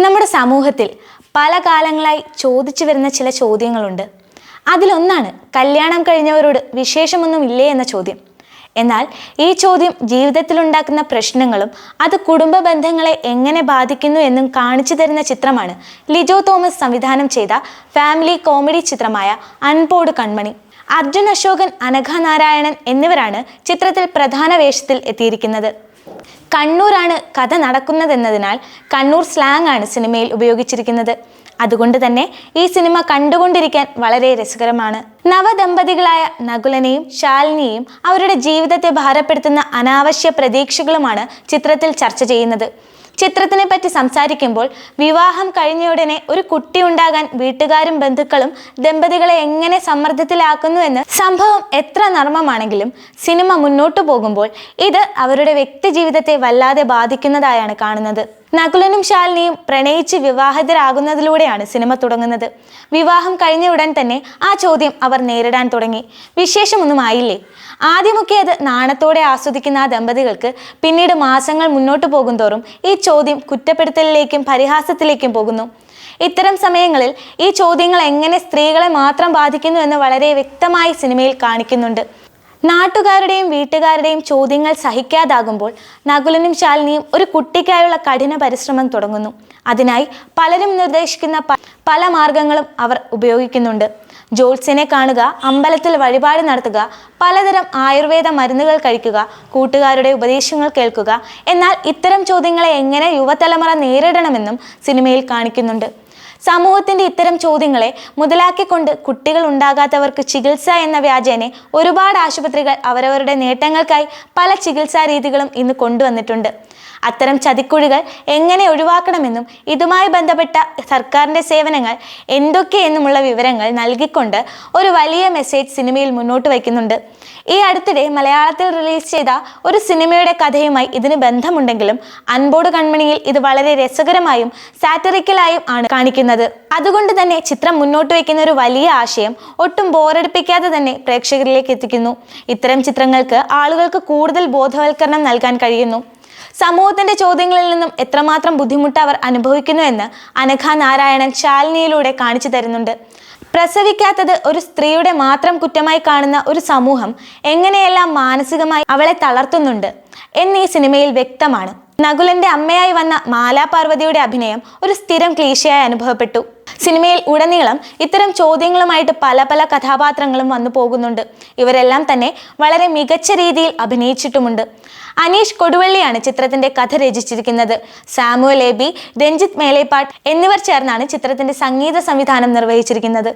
നമ്മുടെ സമൂഹത്തിൽ പല കാലങ്ങളായി ചോദിച്ചു വരുന്ന ചില ചോദ്യങ്ങളുണ്ട്. അതിലൊന്നാണ് കല്യാണം കഴിഞ്ഞവരോട് വിശേഷമൊന്നും ഇല്ലേ എന്ന ചോദ്യം. എന്നാൽ ഈ ചോദ്യം ജീവിതത്തിലുണ്ടാക്കുന്ന പ്രശ്നങ്ങളും അത് കുടുംബ ബന്ധങ്ങളെ എങ്ങനെ ബാധിക്കുന്നു എന്നും കാണിച്ചു തരുന്ന ചിത്രമാണ് ലിജോ തോമസ് സംവിധാനം ചെയ്ത ഫാമിലി കോമഡി ചിത്രമായ അൺപോട് കൺമണി. അർജുൻ അശോകൻ അനഘ നാരായണൻ എന്നിവരാണ് ചിത്രത്തിൽ പ്രധാന വേഷത്തിൽ എത്തിയിരിക്കുന്നത്. കണ്ണൂരാണ് കഥ നടക്കുന്നതെന്നതിനാൽ കണ്ണൂർ സ്ലാങ് ആണ് സിനിമയിൽ ഉപയോഗിച്ചിരിക്കുന്നത്. അതുകൊണ്ട് തന്നെ ഈ സിനിമ കണ്ടുകൊണ്ടിരിക്കാൻ വളരെ രസകരമാണ്. നവദമ്പതികളായ നകുലനെയും ശാലിനിയെയും അവരുടെ ജീവിതത്തെ ഭാരപ്പെടുത്തുന്ന അനാവശ്യ പ്രതീക്ഷകളുമാണ് ചിത്രത്തിൽ ചർച്ച ചെയ്യുന്നത്. ചിത്രത്തിനെ പറ്റി സംസാരിക്കുമ്പോൾ വിവാഹം കഴിഞ്ഞയുടനെ ഒരു കുട്ടി ഉണ്ടാകാൻ വീട്ടുകാരും ബന്ധുക്കളും ദമ്പതികളെ എങ്ങനെ സമ്മർദ്ദത്തിലാക്കുന്നു എന്ന് സംഭവം എത്ര നർമ്മമാണെങ്കിലും സിനിമ മുന്നോട്ടു പോകുമ്പോൾ ഇത് അവരുടെ വ്യക്തി ജീവിതത്തെ വല്ലാതെ ബാധിക്കുന്നതായാണ് കാണുന്നത്. നകുലനും ശാലിനിയും പ്രണയിച്ച് വിവാഹിതരാകുന്നതിലൂടെയാണ് സിനിമ തുടങ്ങുന്നത്. വിവാഹം കഴിഞ്ഞ ഉടൻ തന്നെ ആ ചോദ്യം അവർ നേരിടാൻ തുടങ്ങി. വിശേഷമൊന്നും ആയില്ലേ? ആദ്യമൊക്കെ അത് നാണത്തോടെ ആസ്വദിക്കുന്ന ആ ദമ്പതികൾക്ക് പിന്നീട് മാസങ്ങൾ മുന്നോട്ട് പോകുന്തോറും ഈ ചോദ്യം കുറ്റപ്പെടുത്തലിലേക്കും പരിഹാസത്തിലേക്കും പോകുന്നു. ഇത്തരം സമയങ്ങളിൽ ഈ ചോദ്യങ്ങൾ എങ്ങനെ സ്ത്രീകളെ മാത്രം ബാധിക്കുന്നു എന്ന് വളരെ വ്യക്തമായി സിനിമയിൽ കാണിക്കുന്നുണ്ട്. നാട്ടുകാരുടെയും വീട്ടുകാരുടെയും ചോദ്യങ്ങൾ സഹിക്കാതാകുമ്പോൾ നകുലനും ശാലിനിയും ഒരു കുട്ടിക്കായുള്ള കഠിന പരിശ്രമം തുടങ്ങുന്നു. അതിനായി പലരും നിർദ്ദേശിക്കുന്ന പല മാർഗങ്ങളും അവർ ഉപയോഗിക്കുന്നുണ്ട്. ജോത്സ്യനെ കാണുക അമ്പലത്തിൽ വഴിപാട് നടത്തുക പലതരം ആയുർവേദ മരുന്നുകൾ കഴിക്കുക കൂട്ടുകാരുടെ ഉപദേശങ്ങൾ കേൾക്കുക എന്നാൽ ഇത്തരം ചോദ്യങ്ങളെ എങ്ങനെ യുവതലമുറ നേരിടണമെന്നും സിനിമയിൽ കാണിക്കുന്നുണ്ട്. സമൂഹത്തിന്റെ ഇത്തരം ചോദ്യങ്ങളെ മുതലാക്കിക്കൊണ്ട് കുട്ടികൾ ഉണ്ടാകാത്തവർക്ക് ചികിത്സ എന്ന വ്യാജേനെ ഒരുപാട് ആശുപത്രികൾ അവരവരുടെ നേട്ടങ്ങൾക്കായി പല ചികിത്സാ രീതികളും ഇന്ന് കൊണ്ടുവന്നിട്ടുണ്ട്. അത്തരം ചതിക്കുഴികൾ എങ്ങനെ ഒഴിവാക്കണമെന്നും ഇതുമായി ബന്ധപ്പെട്ട സർക്കാരിന്റെ സേവനങ്ങൾ എന്തൊക്കെയെന്നുമുള്ള വിവരങ്ങൾ നൽകിക്കൊണ്ട് ഒരു വലിയ മെസ്സേജ് സിനിമയിൽ മുന്നോട്ട് വയ്ക്കുന്നുണ്ട്. ഈ അടുത്തിടെ മലയാളത്തിൽ റിലീസ് ചെയ്ത ഒരു സിനിമയുടെ കഥയുമായി ഇതിന് ബന്ധമുണ്ടെങ്കിലും അൻപോട് കൺമണിയിൽ ഇത് വളരെ രസകരമായും സാറ്ററിക്കലായും ആണ് കാണിക്കുന്നത്. അതുകൊണ്ട് തന്നെ ചിത്രം മുന്നോട്ട് വയ്ക്കുന്ന ഒരു വലിയ ആശയം ഒട്ടും ബോറടിപ്പിക്കാതെ തന്നെ പ്രേക്ഷകരിലേക്ക് എത്തിക്കുന്നു. ഇത്തരം ചിത്രങ്ങൾക്ക് ആളുകൾക്ക് കൂടുതൽ ബോധവൽക്കരണം നൽകാൻ കഴിയുന്നു. സമൂഹത്തിന്റെ ചോദ്യങ്ങളിൽ നിന്നും എത്രമാത്രം ബുദ്ധിമുട്ട് അവർ അനുഭവിക്കുന്നു എന്ന് അനഘ നാരായണൻ ശാലിനിയിലൂടെ കാണിച്ചു തരുന്നുണ്ട്. പ്രസവിക്കാത്തത് ഒരു സ്ത്രീയുടെ മാത്രം കുറ്റമായി കാണുന്ന ഒരു സമൂഹം എങ്ങനെയെല്ലാം മാനസികമായി അവളെ തളർത്തുന്നുണ്ട് ഈ സിനിമയിൽ വ്യക്തമാണ്. നകുലന്റെ അമ്മയായി വന്ന മാലാ പാർവതിയുടെ അഭിനയം ഒരു സ്ഥിരം ക്ലീശയായി അനുഭവപ്പെട്ടു. സിനിമയിൽ ഉടനീളം ഇത്തരം ചോദ്യങ്ങളുമായിട്ട് പല പല കഥാപാത്രങ്ങളും വന്നു പോകുന്നുണ്ട്. ഇവരെല്ലാം തന്നെ വളരെ മികച്ച രീതിയിൽ അഭിനയിച്ചിട്ടുമുണ്ട്. അനീഷ് കൊടുവള്ളിയാണ് ചിത്രത്തിന്റെ കഥ രചിച്ചിരിക്കുന്നത്. Samuel A B Ranjith Melepatt എന്നിവർ ചേർന്നാണ് ചിത്രത്തിന്റെ സംഗീത സംവിധാനം നിർവഹിച്ചിരിക്കുന്നത്.